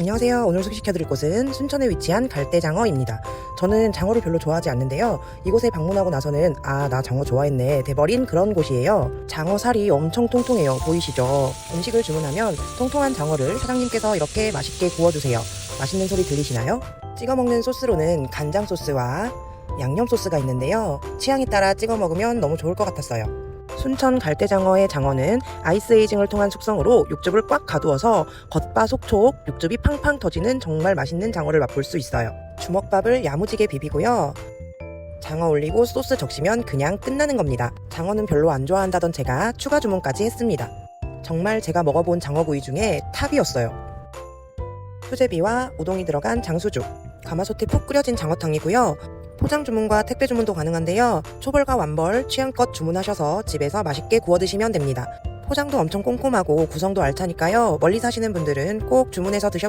안녕하세요. 오늘 소개시켜드릴 곳은 순천에 위치한 갈대장어입니다. 저는 장어를 별로 좋아하지 않는데요. 이곳에 방문하고 나서는 아, 나 장어 좋아했네. 돼버린 그런 곳이에요. 장어 살이 엄청 통통해요. 보이시죠? 음식을 주문하면 통통한 장어를 사장님께서 이렇게 맛있게 구워주세요. 맛있는 소리 들리시나요? 찍어 먹는 소스로는 간장 소스와 양념 소스가 있는데요. 취향에 따라 찍어 먹으면 너무 좋을 것 같았어요. 순천 갈대장어의 장어는 아이스 에이징을 통한 숙성으로 육즙을 꽉 가두어서 겉바 속촉 육즙이 팡팡 터지는 정말 맛있는 장어를 맛볼 수 있어요. 주먹밥을 야무지게 비비고요. 장어 올리고 소스 적시면 그냥 끝나는 겁니다. 장어는 별로 안 좋아한다던 제가 추가 주문까지 했습니다. 정말 제가 먹어본 장어구이 중에 탑이었어요. 수제비와 우동이 들어간 장수죽, 가마솥에 푹 끓여진 장어탕이고요. 포장 주문과 택배 주문도 가능한데요. 초벌과 완벌 취향껏 주문하셔서 집에서 맛있게 구워 드시면 됩니다. 포장도 엄청 꼼꼼하고 구성도 알차니까요. 멀리 사시는 분들은 꼭 주문해서 드셔